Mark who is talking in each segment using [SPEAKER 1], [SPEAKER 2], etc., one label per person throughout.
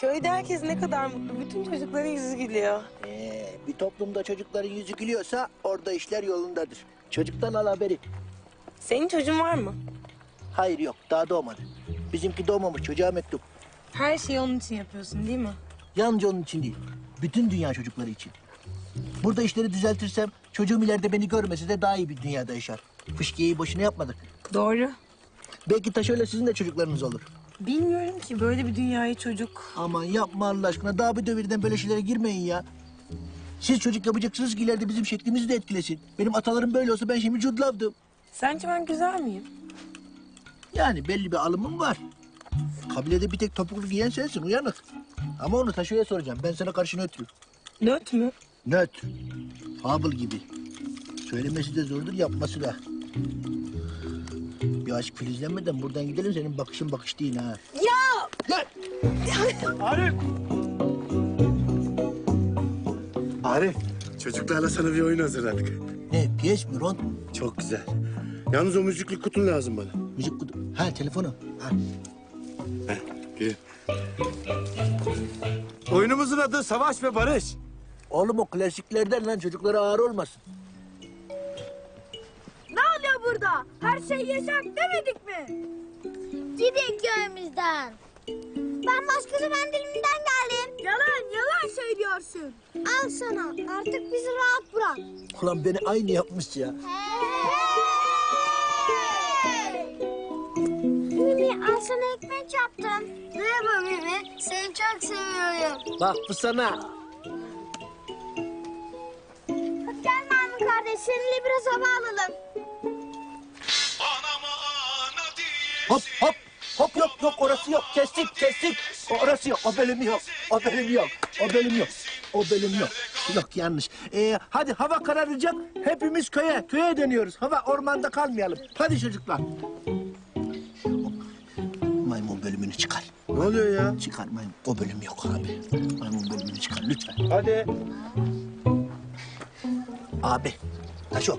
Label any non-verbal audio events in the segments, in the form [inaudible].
[SPEAKER 1] Köyde herkes ne kadar mutlu. Bütün çocukların yüzü gülüyor.
[SPEAKER 2] Ee, bir toplumda çocukların yüzü gülüyorsa orada işler yolundadır. Çocuktan al haberi.
[SPEAKER 1] Senin çocuğun var mı?
[SPEAKER 2] Hayır yok daha doğmadı. Bizimki doğmamış çocuğa mektup.
[SPEAKER 1] Her şeyi onun için yapıyorsun değil mi?
[SPEAKER 2] Yalnızca onun için değil. Bütün dünya çocukları için. Burada işleri düzeltirsem çocuğum ileride beni görmese de daha iyi bir dünyada yaşar. Fışkiyeyi boşuna yapmadık.
[SPEAKER 1] Doğru.
[SPEAKER 2] Belki taşöyle sizin de çocuklarınız olur.
[SPEAKER 1] Bilmiyorum ki böyle bir dünyayı çocuk.
[SPEAKER 2] Aman yapma Allah aşkına. Daha bir devirden böyle şeylere girmeyin ya. Siz çocuk yapacaksınız ki ileride bizim şeklimizi de etkilesin. Benim atalarım böyle olsa ben şimdi cudlavdım.
[SPEAKER 1] Sence ben güzel miyim?
[SPEAKER 2] Yani belli bir alımım var. Kabilede bir tek topuklu giyen sensin uyanık. Ama onu taşoya soracağım. Ben sana karşı nötrüm.
[SPEAKER 1] Nöt mü?
[SPEAKER 2] Nötr. Fable gibi. Söylemesi de zordur, yapması da. Aşk filizlenmeden buradan gidelim senin bakışın bakış değil ha.
[SPEAKER 1] Ya!
[SPEAKER 2] Lan!
[SPEAKER 3] Arif! Arif, çocuklarla sana bir oyun hazırladık.
[SPEAKER 2] Ne, piyes mi Ron?
[SPEAKER 3] Çok güzel. Yalnız o müzikli kutun lazım bana.
[SPEAKER 2] Müzik kutu. Ha telefonu. Ha.
[SPEAKER 3] Heh. Oyunumuzun adı Savaş ve Barış.
[SPEAKER 2] Oğlum o klasiklerden lan çocuklara ağır olmasın.
[SPEAKER 4] Burada? Her şey yasak demedik mi? Gidin köyümüzden. Ben başkası mendilinden geldim. Yalan yalan söylüyorsun. Al sana artık bizi rahat bırak.
[SPEAKER 2] Ulan beni aynı yapmış ya.
[SPEAKER 4] Mimi al sana ekmek yaptım. Merhaba Mimi. Seni çok seviyorum.
[SPEAKER 2] Bak bu sana.
[SPEAKER 4] Hadi gel Mahmut kardeş seninle biraz hava alalım.
[SPEAKER 2] Hop hop. Hop yok yok orası yok. Kestik kestik. Orası yok. O bölüm yok. O bölüm yok. O bölüm yok. O bölüm yok. Yok yanlış. Ee, hadi hava kararacak. Hepimiz köye. Köye dönüyoruz. Hava ormanda kalmayalım. Hadi çocuklar. Maymun bölümünü çıkar.
[SPEAKER 3] Ne oluyor ya?
[SPEAKER 2] Çıkar maymun. O bölüm yok abi. Maymun bölümünü çıkar lütfen.
[SPEAKER 3] Hadi.
[SPEAKER 2] Abi. Taşo.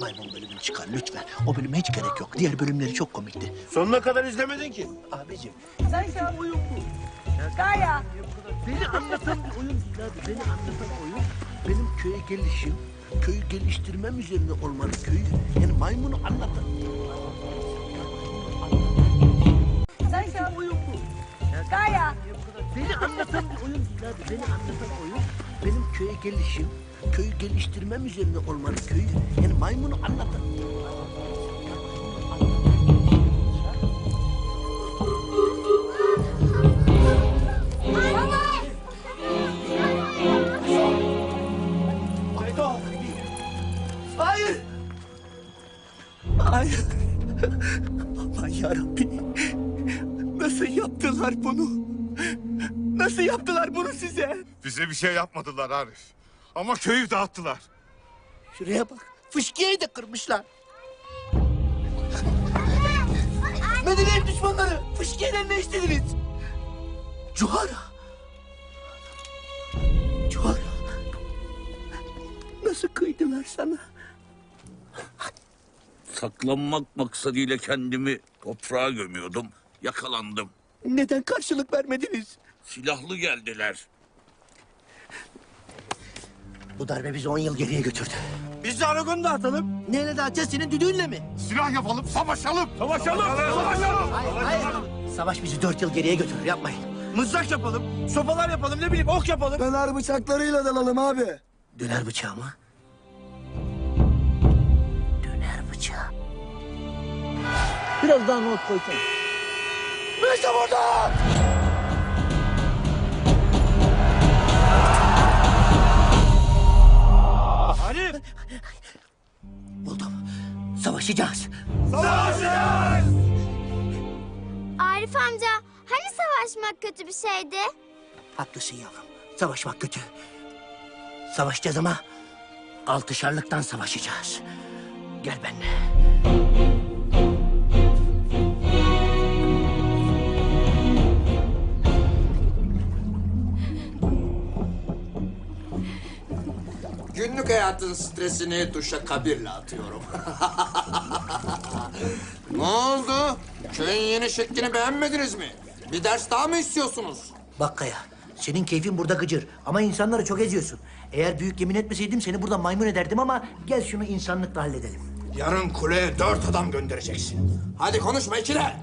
[SPEAKER 2] Maymun bölümünü çıkar lütfen. O bölüme hiç gerek yok. Diğer bölümleri çok komikti.
[SPEAKER 3] Sonuna kadar izlemedin ki.
[SPEAKER 2] Abicim.
[SPEAKER 1] Sen oyun bu. Gaya.
[SPEAKER 2] Beni anlatan bir oyun değil abi. Beni anlatan oyun benim köye gelişim, köyü geliştirmem üzerine olmalı. Köyü yani maymunu anlatan.
[SPEAKER 1] Sen oyun bu. Gaya.
[SPEAKER 2] Beni anlatan bir oyun değil abi. Beni anlatan oyun benim köye gelişim, köyü geliştirmem üzerine olmalı. Köyü yani maymunu anlatan. Hayır. Hayır. Aman yarabbim. Nasıl yaptılar bunu? Nasıl yaptılar bunu size?
[SPEAKER 5] Bize bir şey yapmadılar Arif. Ama köyü dağıttılar.
[SPEAKER 2] Şuraya bak. Fışkiyeyi de kırmışlar. [laughs] Medeniyet düşmanları. Fışkiyeden ne istediniz? Cuhara. Cuhara. Nasıl kıydılar sana?
[SPEAKER 6] Saklanmak maksadıyla kendimi toprağa gömüyordum. Yakalandım.
[SPEAKER 2] Neden karşılık vermediniz?
[SPEAKER 6] Silahlı geldiler.
[SPEAKER 2] Bu darbe bizi on yıl geriye götürdü.
[SPEAKER 3] Biz de Aragon'u dağıtalım.
[SPEAKER 2] Neyle dağıtacağız senin düdüğünle mi?
[SPEAKER 5] Silah yapalım, savaşalım.
[SPEAKER 3] Savaşalım. Savaşalım.
[SPEAKER 2] Hayır, hayır. Savaş bizi dört yıl geriye götürür yapmayın.
[SPEAKER 3] Mızrak yapalım. Sopalar yapalım. Ne bileyim ok yapalım.
[SPEAKER 7] Döner bıçaklarıyla dalalım abi.
[SPEAKER 2] Döner bıçağı mı? Döner bıçağı. Biraz daha not koysana. İşte burada!
[SPEAKER 3] Arif.
[SPEAKER 2] Buldum. Savaşacağız.
[SPEAKER 4] Arif amca hani savaşmak kötü bir şeydi?
[SPEAKER 2] Haklısın yavrum. Savaşmak kötü. Savaşacağız ama altışarlıktan savaşacağız. Gel benimle.
[SPEAKER 8] Günlük hayatın stresini duşa kabirle atıyorum. [laughs] ne oldu? Köyün yeni şeklini beğenmediniz mi? Bir ders daha mı istiyorsunuz?
[SPEAKER 2] Bak Kaya, senin keyfin burada gıcır ama insanları çok eziyorsun. Eğer büyük yemin etmeseydim seni burada maymun ederdim ama gel şunu insanlıkla halledelim.
[SPEAKER 8] Yarın kuleye dört adam göndereceksin. Hadi konuşma ikile.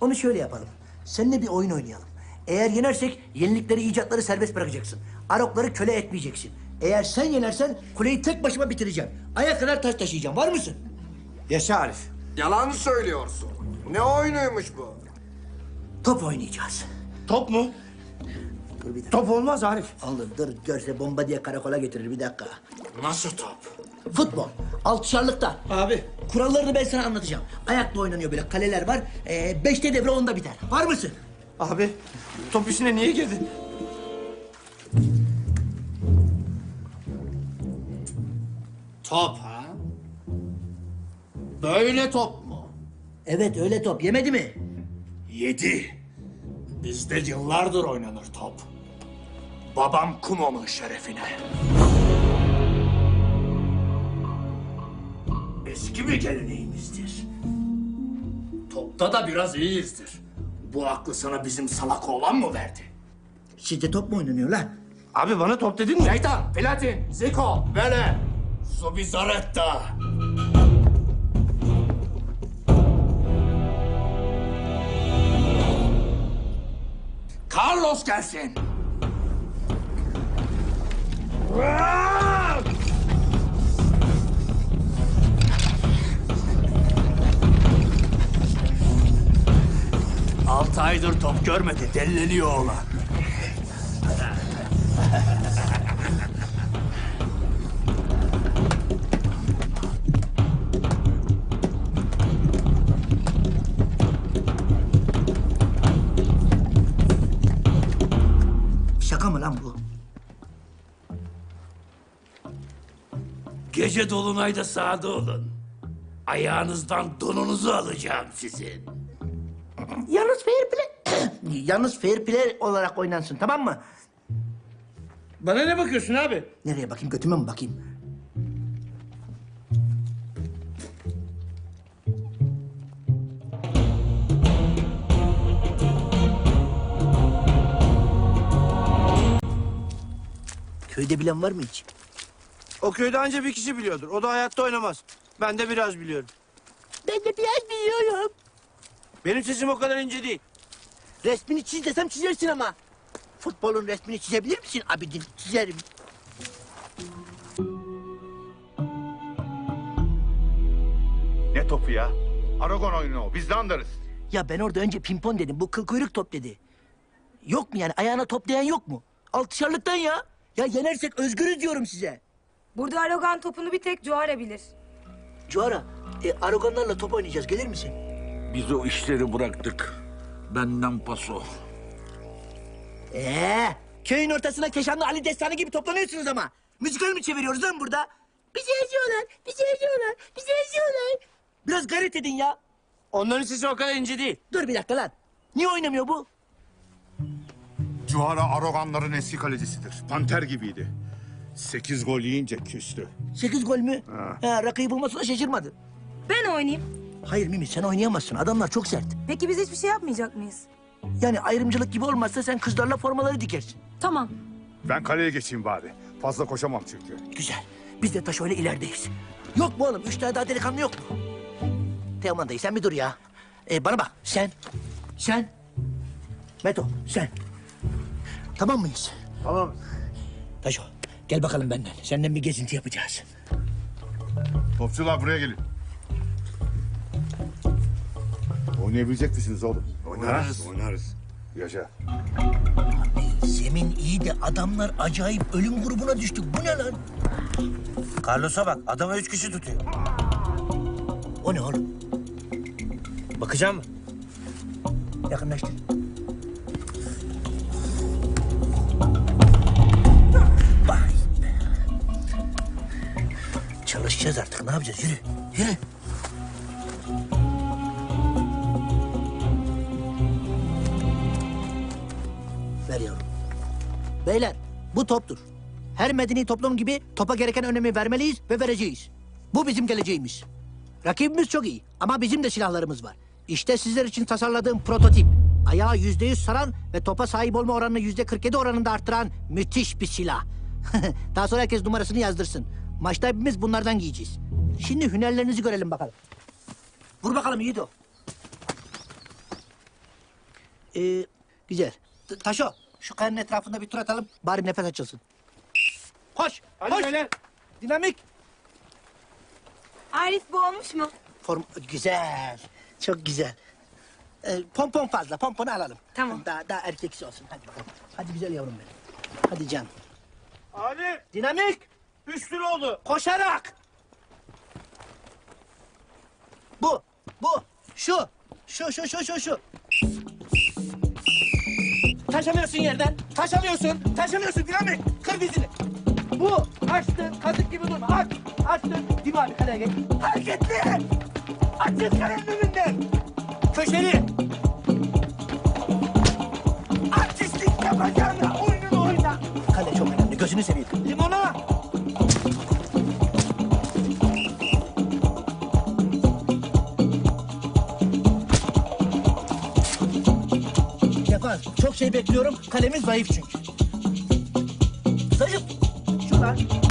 [SPEAKER 2] Onu şöyle yapalım. Seninle bir oyun oynayalım. Eğer yenersek yenilikleri, icatları serbest bırakacaksın. Arokları köle etmeyeceksin. Eğer sen yenersen kuleyi tek başıma bitireceğim. Aya kadar taş taşıyacağım. Var mısın?
[SPEAKER 3] Yaşa Arif.
[SPEAKER 8] Yalan söylüyorsun. Ne oyunuymuş bu?
[SPEAKER 2] Top oynayacağız.
[SPEAKER 3] Top mu?
[SPEAKER 2] Dur bir dakika.
[SPEAKER 3] Top olmaz Arif.
[SPEAKER 2] Alır dur görse bomba diye karakola getirir bir dakika.
[SPEAKER 8] Nasıl top?
[SPEAKER 2] Futbol. Altışarlıkta.
[SPEAKER 3] Abi.
[SPEAKER 2] Kurallarını ben sana anlatacağım. Ayakla oynanıyor böyle kaleler var. Ee, beşte devre onda biter. Var mısın?
[SPEAKER 3] Abi top işine niye girdin?
[SPEAKER 8] Top ha? Böyle top mu?
[SPEAKER 2] Evet öyle top. Yemedi mi?
[SPEAKER 8] Yedi. Bizde yıllardır oynanır top. Babam Kumo'nun şerefine. Eski bir geleneğimizdir. Topta da biraz iyiyizdir. Bu aklı sana bizim salak oğlan mı verdi?
[SPEAKER 2] Sizde top mu oynanıyor lan?
[SPEAKER 3] Abi bana top dedin mi?
[SPEAKER 8] Şeytan, Platin, Zico, Vele, Zubizarreta. Carlos gelsin. Altı aydır top görmedi, delleniyor oğlan.
[SPEAKER 6] Gece dolunayda sağda olun. Ayağınızdan donunuzu alacağım sizin.
[SPEAKER 2] Yalnız fair play... [coughs] Yalnız fair play olarak oynansın tamam mı?
[SPEAKER 3] Bana ne bakıyorsun abi?
[SPEAKER 2] Nereye bakayım götüme mi bakayım? Köyde bilen var mı hiç?
[SPEAKER 3] O köyde anca bir kişi biliyordur. O da hayatta oynamaz. Ben de biraz biliyorum.
[SPEAKER 2] Ben de biraz biliyorum.
[SPEAKER 3] Benim sesim o kadar ince değil.
[SPEAKER 2] Resmini çiz desem çizersin ama. Futbolun resmini çizebilir misin abidin? Çizerim.
[SPEAKER 5] Ne topu ya? Aragon oyunu o. Biz de anlarız.
[SPEAKER 2] Ya ben orada önce pimpon dedim. Bu kıl kuyruk top dedi. Yok mu yani? Ayağına top değen yok mu? Altışarlıktan ya. Ya yenersek özgürüz diyorum size.
[SPEAKER 1] Burada Arogan topunu bir tek Cuara bilir.
[SPEAKER 2] Cuara, e, Aragonlarla top oynayacağız. Gelir misin?
[SPEAKER 6] Biz o işleri bıraktık. Benden paso.
[SPEAKER 2] Ee, köyün ortasına Keşanlı Ali Destanı gibi toplanıyorsunuz ama. Müzikal mi çeviriyoruz lan burada? Bizi eziyorlar, bizi eziyorlar, bizi eziyorlar. Biraz gayret edin ya.
[SPEAKER 3] Onların sesi o kadar ince değil.
[SPEAKER 2] Dur bir dakika lan. Niye oynamıyor bu?
[SPEAKER 5] Cuhara Aragonların eski kalecisidir. Panter gibiydi. Sekiz gol yiyince küstü.
[SPEAKER 2] Sekiz gol mü? Ha. rakıyı bulmasına şaşırmadı.
[SPEAKER 1] Ben oynayayım.
[SPEAKER 2] Hayır Mimi sen oynayamazsın. Adamlar çok sert.
[SPEAKER 1] Peki biz hiçbir şey yapmayacak mıyız?
[SPEAKER 2] Yani ayrımcılık gibi olmazsa sen kızlarla formaları dikersin.
[SPEAKER 1] Tamam.
[SPEAKER 5] Ben kaleye geçeyim bari. Fazla koşamam çünkü.
[SPEAKER 2] Güzel. Biz de taş öyle ilerideyiz. Yok mu oğlum? Üç tane daha delikanlı yok mu? Teoman dayı sen bir dur ya. Ee, bana bak sen, sen, Meto sen. Tamam mıyız?
[SPEAKER 3] Tamam.
[SPEAKER 2] Taşo gel bakalım benden. Senden bir gezinti yapacağız.
[SPEAKER 5] Topçular buraya gelin. Oynayabilecek misiniz oğlum?
[SPEAKER 3] Oynarız.
[SPEAKER 5] Oynarız. Yaşa.
[SPEAKER 2] Zemin iyi de adamlar acayip ölüm grubuna düştük. Bu ne lan?
[SPEAKER 3] Carlos'a bak. Adama üç kişi tutuyor.
[SPEAKER 2] O ne oğlum?
[SPEAKER 3] Bakacağım mı?
[SPEAKER 2] Yakınlaştır. Çalışacağız artık. Ne yapacağız? Yürü. Yürü. Ver yavrum. Beyler bu toptur. Her medeni toplum gibi topa gereken önemi vermeliyiz ve vereceğiz. Bu bizim geleceğimiz. Rakibimiz çok iyi ama bizim de silahlarımız var. İşte sizler için tasarladığım prototip. Ayağı yüzde yüz saran ve topa sahip olma oranını yüzde 47 oranında arttıran müthiş bir silah. [laughs] Daha sonra herkes numarasını yazdırsın. Maçta hepimiz bunlardan giyeceğiz. Şimdi hünerlerinizi görelim bakalım. Vur bakalım Yiğido. Ee, güzel. T- Taşo, şu kayanın etrafında bir tur atalım. Bari nefes açılsın. Koş,
[SPEAKER 3] Hadi
[SPEAKER 2] koş.
[SPEAKER 3] beyler.
[SPEAKER 2] Dinamik.
[SPEAKER 1] Arif bu olmuş mu?
[SPEAKER 2] Form güzel. Çok güzel. Ee, pompon fazla. Pomponu alalım.
[SPEAKER 1] Tamam.
[SPEAKER 2] Daha, daha erkeksi olsun. Hadi bakalım. Hadi güzel yavrum benim. Hadi can.
[SPEAKER 3] Abi
[SPEAKER 2] Dinamik.
[SPEAKER 3] Oldu.
[SPEAKER 2] Koşarak. Bu. Bu. Şu. Şu şu şu şu şu. Taşamıyorsun yerden. Taşamıyorsun. Taşamıyorsun dinamik. Kır dizini. Bu. Açtın. Kazık gibi durma. Aç. Açtın. Dima abi kaleye geç. Hareketli. Açın kalenin önünden. Köşeli. Artistlik yapacağına oyununu oyna. Kale çok önemli. Gözünü seveyim. Limona. Şey bekliyorum. Kalemiz zayıf çünkü. Zayıf. Şuradan. Ama